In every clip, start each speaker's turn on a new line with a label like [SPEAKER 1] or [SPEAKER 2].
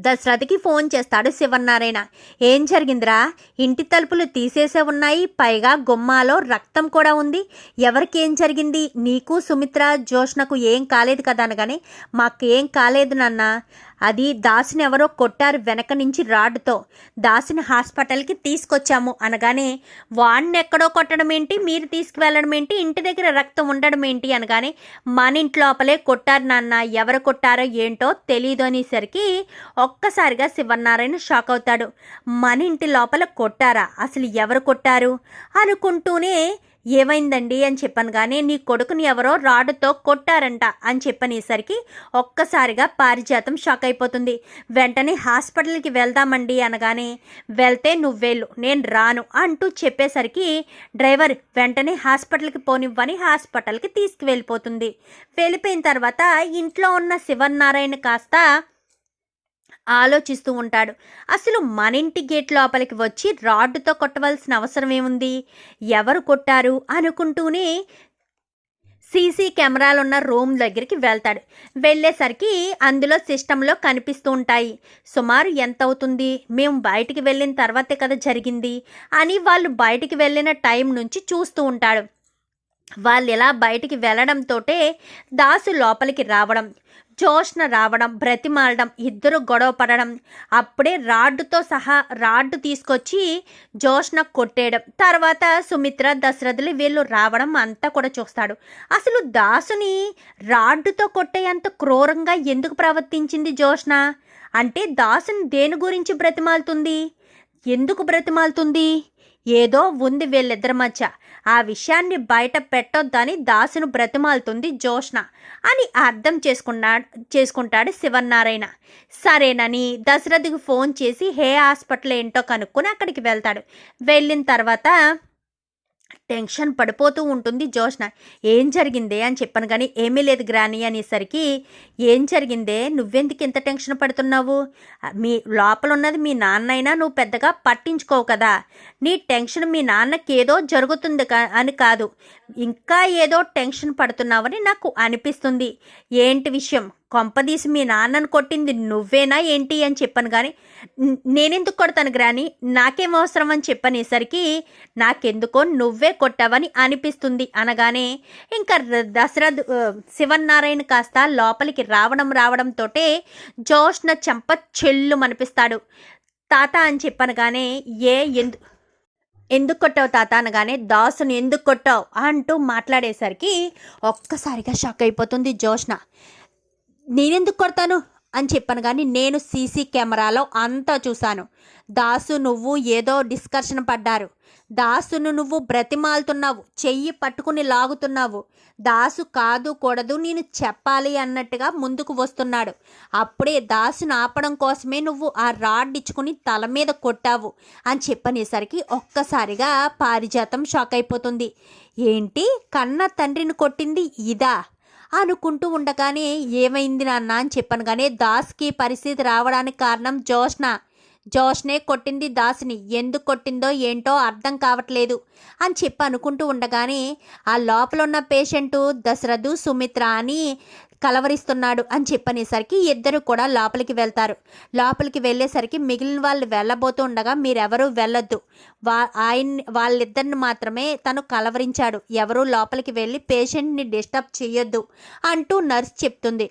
[SPEAKER 1] దశరథకి phone చేస్తాడు శివనారాయణ ఏం జరిగిందిరా? ఇంటి తలుపులు తీసేసే ఉన్నాయి పైగా గుమ్మాలో రక్తం కూడా ఉంది. ఎవరికి ఏం జరిగింది? నీకు సుమిత్ర జోష్నకు ఏం కాలేదు కదా అనగానే మాకు ఏం కాలేదు నాన్న. అది దాసుని ఎవరో కొట్టారు వెనక నుంచి రాడ్తో దాసుని హాస్పిటల్కి తీసుకొచ్చాము అనగానే వాడిని ఎక్కడో కొట్టడం ఏంటి? మీరు తీసుకువెళ్ళడం ఏంటి? ఇంటి దగ్గర రక్తం ఉండడం ఏంటి? అనగానే మన ఇంటి లోపలే కొట్టారు నాన్న. ఎవరు కొట్టారో ఏంటో తెలియదు అనేసరికి ఒక్కసారిగా శివనారాయణ షాక్ అవుతాడు. మన ఇంటి లోపల కొట్టారా? అసలు ఎవరు కొట్టారు? అనుకుంటూనే ఏమైందండి అని చెప్పాను. కానీ నీ కొడుకుని ఎవరో రాడుతో కొట్టారంట అని చెప్పనేసరికి ఒక్కసారిగా పారిజాతం షాక్ అయిపోతుంది. వెంటనే హాస్పిటల్కి వెళ్దామండి అనగానే వెళ్తే నువ్వెళ్ళు నేను రాను అంటూ చెప్పేసరికి డ్రైవర్ వెంటనే హాస్పిటల్కి పోనివ్వని హాస్పిటల్కి తీసుకువెళ్ళిపోతుంది. వెళ్ళిపోయిన తర్వాత ఇంట్లో ఉన్న శివనారాయణ కాస్త ఆలోచిస్తూ ఉంటాడు. అసలు మన ఇంటి గేట్ లోపలికి వచ్చి రాడ్డుతో కొట్టవలసిన అవసరం ఏముంది? ఎవరు కొట్టారు? అనుకుంటూనే సీసీ కెమెరాలు ఉన్న రూమ్ దగ్గరికి వెళ్తాడు. వెళ్ళేసరికి అందులో సిస్టంలో కనిపిస్తూ ఉంటాయి. సుమారు ఎంత అవుతుంది? మేము బయటికి వెళ్ళిన తర్వాతే కదా జరిగింది అని వాళ్ళు బయటికి వెళ్ళిన టైం నుంచి చూస్తూ ఉంటాడు. వాళ్ళు ఇలా బయటికి వెళ్ళడంతోటే దాసు లోపలికి రావడం. జోష్న రావడం బ్రతిమాలడం ఇద్దరు గొడవ పడడం అప్పుడే రాడ్డుతో సహా రాడ్డు తీసుకొచ్చి జోష్న కొట్టేయడం. తర్వాత సుమిత్ర దశరథులు వీళ్ళు రావడం అంతా కూడా చూస్తాడు. అసలు దాసుని రాడ్డుతో కొట్టేంత క్రూరంగా ఎందుకు ప్రవర్తించింది జోష్న? అంటే దాసుని దేని గురించి బ్రతిమాలుతుంది? ఎందుకు బ్రతిమాలుతుంది? ఏదో ఉంది వీళ్ళిద్దరి మధ్య. ఆ విషయాన్ని బయట పెట్టొద్దని దాసును బ్రతిమాలుతుంది జోష్ణ అని అర్థం చేసుకున్నాడు చేసుకుంటాడు శివనారాయణ సరేనని దశరథికి ఫోన్ చేసి హే హాస్పిటల్ ఏంటో కనుక్కొని అక్కడికి వెళ్తాడు. వెళ్ళిన తర్వాత టెన్షన్ పడిపోతూ ఉంటుంది జోష్న. ఏం జరిగిందే అని చెప్పాను కానీ ఏమీ లేదు గ్రాని అనేసరికి ఏం జరిగిందే? నువ్వెందుకు ఇంత టెన్షన్ పడుతున్నావు? మీ లోపల ఉన్నది మీ నాన్న అయినా నువ్వు పెద్దగా పట్టించుకోవు కదా. నీ టెన్షన్ మీ నాన్నకి ఏదో జరుగుతుంది కా- అని కాదు. ఇంకా ఏదో టెన్షన్ పడుతున్నావని నాకు అనిపిస్తుంది. ఏంటి విషయం? కొంపదీసి మీ నాన్నను కొట్టింది నువ్వేనా ఏంటి అని చెప్పాను కానీ నేనెందుకు కొడతాను గ్రాని? నాకేం అవసరం అని చెప్పనేసరికి నాకెందుకో నువ్వే కొట్టావని అనిపిస్తుంది అనగానే ఇంకా దశరథ్ శివన్నారాయణ కాస్త లోపలికి రావడం రావడంతోటే జోష్న చెంప చెల్లు అనిపిస్తాడు తాత అని చెప్పనగానే ఏ ఎందు ఎందుకు కొట్టావు తాత అనగానే దాసును ఎందుకు కొట్టావు అంటూ మాట్లాడేసరికి ఒక్కసారిగా షాక్ అయిపోతుంది జోష్న. నేనెందుకు కొడతాను? అని చెప్పాను కానీ నేను సీసీ కెమెరాలో అంతా చూశాను. దాసు నువ్వు ఏదో డిస్కషన్ పడ్డారు. దాసును నువ్వు బ్రతిమాలుతున్నావు. చెయ్యి పట్టుకుని లాగుతున్నావు. దాసు కాదు కూడదు నేను చెప్పాలి అన్నట్టుగా ముందుకు వస్తున్నాడు. అప్పుడే దాసును ఆపడం కోసమే నువ్వు ఆ రాడ్ ఇచ్చుకుని తల మీద కొట్టావు అని చెప్పనేసరికి ఒక్కసారిగా పారిజాతం షాక్ అయిపోతుంది. ఏంటి? కన్న తండ్రిని కొట్టింది ఇదా? అనుకుంటూ ఉండగానే ఏమైంది నాన్న? అని చెప్పాను. కానీ దాస్కి పరిస్థితి రావడానికి కారణం జోష్న. జోష్నే కొట్టింది దాస్ని. ఎందుకు కొట్టిందో ఏంటో అర్థం కావట్లేదు అని చెప్పి అనుకుంటూ ఉండగానే ఆ లోపల ఉన్న పేషెంటు దశరథు సుమిత్ర అని కలవరిస్తున్నాడు అని చెప్పనేసరికి ఇద్దరు కూడా లోపలికి వెళ్తారు. లోపలికి వెళ్ళేసరికి మిగిలిన వాళ్ళు వెళ్ళబోతూ ఉండగా మీరెవరూ వెళ్ళొద్దు. వా ఆయన వాళ్ళిద్దరిని మాత్రమే తను కలవరించాడు. ఎవరూ లోపలికి వెళ్ళి పేషెంట్ని డిస్టర్బ్ చేయొద్దు అంటూ నర్స్ చెప్తుంది.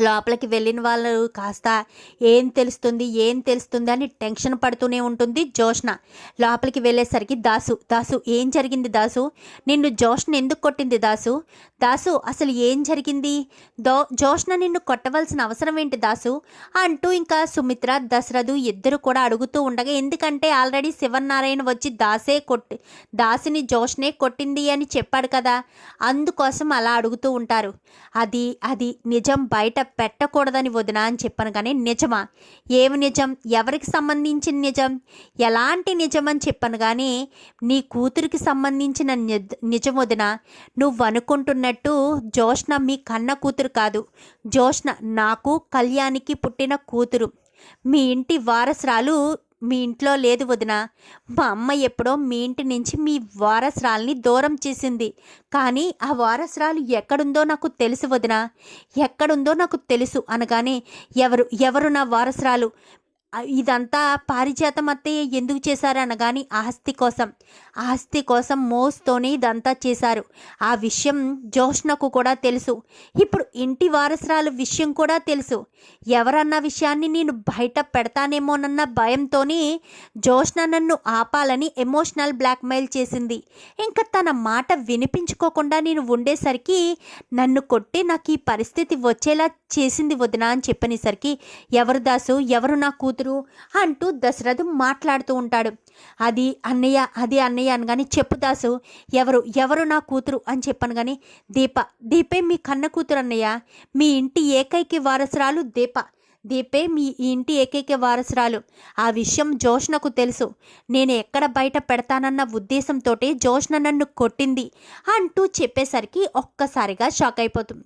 [SPEAKER 1] లోపలికి వెళ్ళిన వాళ్ళు కాస్త ఏం తెలుస్తుంది ఏం తెలుస్తుంది అని టెన్షన్ పడుతూనే ఉంటుంది జోష్న లోపలికి వెళ్ళేసరికి దాసు దాసు ఏం జరిగింది దాసు? నిన్ను జోష్న ఎందుకు కొట్టింది దాసు? దాసు అసలు ఏం జరిగింది? దో జోష్న నిన్ను కొట్టవలసిన అవసరం ఏంటి దాసు? అంటూ ఇంకా సుమిత్ర దశరథు ఇద్దరు కూడా అడుగుతూ ఉండగా ఎందుకంటే ఆల్రెడీ శివనారాయణ వచ్చి దాసే కొట్టి దాసిని జోష్నే కొట్టింది అని చెప్పాడు కదా అందుకోసం అలా అడుగుతూ ఉంటారు. అది అది నిజం బయట పెట్టకూడదని వదిన అని చెప్పాను కానీ నిజమా? ఏమి నిజం? ఎవరికి సంబంధించిన నిజం? ఎలాంటి నిజం అని చెప్పాను కానీ నీ కూతురికి సంబంధించిన నిజం వదిన నువ్వు అనుకుంటున్నట్టు జోష్ణ మీ కన్న కూతురు కాదు. జోష్ణ నాకు కళ్యాణికి పుట్టిన కూతురు. మీ ఇంటి వారసురాలు మీ ఇంట్లో లేదు వదిన. మా అమ్మ ఎప్పుడో మీ ఇంటి నుంచి మీ వారసురాల్ని దూరం చేసింది. కానీ ఆ వారసురాలు ఎక్కడుందో నాకు తెలుసు వదిన. ఎక్కడుందో నాకు తెలుసు అనగానే ఎవరు ఎవరు నా వారసురాలు? ఇదంతా పారిజాతం అత్తయ్య ఎందుకు చేశారనగాని ఆస్తి కోసం. ఆస్తి కోసం మోస్తోనే ఇదంతా చేశారు. ఆ విషయం జోష్నకు కూడా తెలుసు. ఇప్పుడు ఇంటి వారసురాలు విషయం కూడా తెలుసు. ఎవరన్న విషయాన్ని నేను బయట పెడతానేమోనన్న భయంతోనే జోష్న నన్ను ఆపాలని ఎమోషనల్ బ్లాక్మెయిల్ చేసింది. ఇంకా తన మాట వినిపించుకోకుండా నేను ఉండేసరికి నన్ను కొట్టి నాకు ఈ పరిస్థితి వచ్చేలా చేసింది వదిన అని చెప్పనేసరికి ఎవరు దాసు? ఎవరు నా కూతురు? అంటూ దశరథు మాట్లాడుతూ ఉంటాడు. అది అన్నయ్య అది అన్నయ్య అనగాని చెప్పు దాసు ఎవరు ఎవరు నా కూతురు? అని చెప్పను కానీ దీప దీపే మీ కన్న కూతురు అన్నయ్య. మీ ఇంటి ఏకైక వారసురాలు దీప. దీపే మీ ఇంటి ఏకైక వారసురాలు. ఆ విషయం జోష్నకు తెలుసు. నేను ఎక్కడ బయట పెడతానన్న ఉద్దేశంతో జోష్న నన్ను కొట్టింది అంటూ చెప్పేసరికి ఒక్కసారిగా షాక్ అయిపోతుంది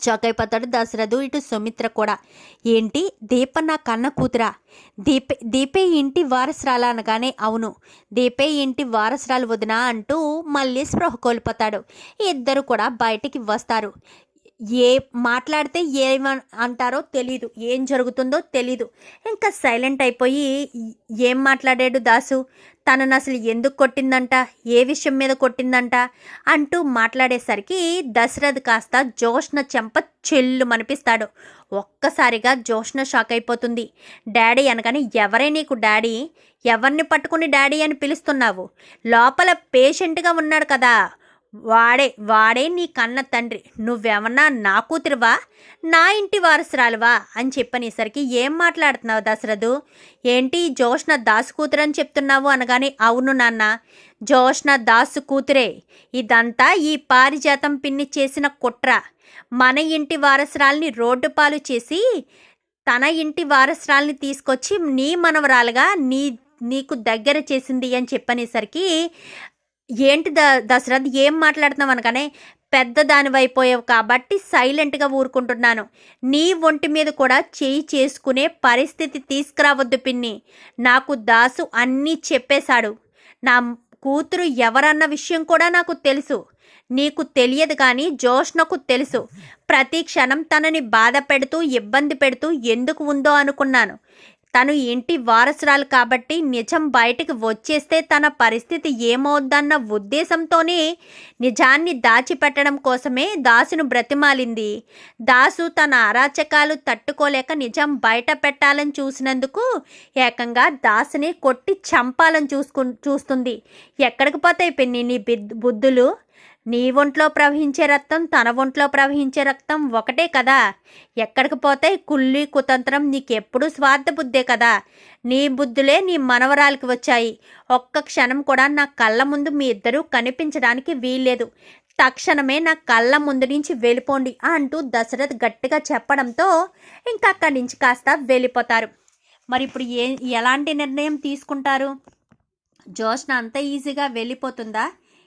[SPEAKER 1] షాక్ అయిపోతాడు దశరథు ఇటు సుమిత్ర కూడా. ఏంటి? దీప నా కన్న కూతురా? దీపే దీపే ఇంటి వారసురాలు అనగానే అవును. దీపే ఇంటి వారసురాలు వదినా అంటూ మళ్ళీ స్పృహ కోల్పోతాడు. ఇద్దరు కూడా బయటికి వస్తారు. ఏ మాట్లాడితే ఏమ అంటారో తెలీదు. ఏం జరుగుతుందో తెలీదు. ఇంకా సైలెంట్ అయిపోయి ఏం మాట్లాడాడు దాసు? తనను అసలు ఎందుకు కొట్టిందంట? ఏ విషయం మీద కొట్టిందంట? అంటూ మాట్లాడేసరికి దశరథ్ కాస్త జోష్న చెంప చెల్లు మనిపిస్తాడు ఒక్కసారిగా జోష్న షాక్ అయిపోతుంది. డాడీ అనగానే ఎవరే నీకు డాడీ? ఎవరిని పట్టుకుని డాడీ అని పిలుస్తున్నావు? లోపల పేషెంట్గా ఉన్నాడు కదా. వాడే వాడే నీ కన్న తండ్రి. నువ్వేమన్నా నా కూతురువా? నా ఇంటి వారసురాలువా? అని చెప్పనేసరికి ఏం మాట్లాడుతున్నావు దశరథు? ఏంటి జోష్న దాసు కూతురు అని చెప్తున్నావు అనగానే అవును నాన్న. జోష్న దాసు కూతురే. ఇదంతా ఈ పారిజాతం పిన్ని చేసిన కుట్ర. మన ఇంటి వారసురాల్ని రోడ్డు పాలు చేసి తన ఇంటి వారసురాల్ని తీసుకొచ్చి నీ మనవరాలుగా నీ నీకు దగ్గర చేసింది అని చెప్పనేసరికి ఏంటి ద దశరథ్ ఏం మాట్లాడుతున్నావు అనగానే పెద్ద దానివైపోయావు కాబట్టి సైలెంట్గా ఊరుకుంటున్నాను. నీ ఒంటి మీద కూడా చేయి చేసుకునే పరిస్థితి తీసుకురావద్దు పిన్ని. నాకు దాసు అన్నీ చెప్పేశాడు. నా కూతురు ఎవరన్న విషయం కూడా నాకు తెలుసు. నీకు తెలియదు కానీ జోష్నకు తెలుసు. ప్రతి క్షణం తనని బాధ పెడుతూ ఇబ్బంది పెడుతూ ఎందుకు ఉందో అనుకున్నాను. తను ఇంటి వారసురాలు కాబట్టి నిజం బయటకు వచ్చేస్తే తన పరిస్థితి ఏమవుద్దన్న ఉద్దేశంతోనే నిజాన్ని దాచిపెట్టడం కోసమే దాసును బ్రతిమాలింది. దాసు తన అరాచకాలు తట్టుకోలేక నిజం బయట పెట్టాలని చూసినందుకు ఏకంగా దాసుని కొట్టి చంపాలని చూసుకు చూస్తుంది. ఎక్కడికి పోతాయి పిన్ని నీ బిద్ బుద్ధులు? నీ ఒంట్లో ప్రవహించే రక్తం తన ఒంట్లో ప్రవహించే రక్తం ఒకటే కదా. ఎక్కడికి పోతే కుల్లి కుతంత్రం నీకెప్పుడు స్వార్థ బుద్ధే కదా. నీ బుద్ధులే నీ మనవరాలకి వచ్చాయి. ఒక్క క్షణం కూడా నా కళ్ళ ముందు మీ ఇద్దరూ కనిపించడానికి వీల్లేదు. తక్షణమే నా కళ్ళ ముందు నుంచి వెళ్ళిపోండి అంటూ దశరథ్ గట్టిగా చెప్పడంతో ఇంకా అక్కడి నుంచి కాస్త వెళ్ళిపోతారు. మరి ఇప్పుడు ఏ ఎలాంటి నిర్ణయం తీసుకుంటారు? జోష్న అంత ఈజీగా వెళ్ళిపోతుందా?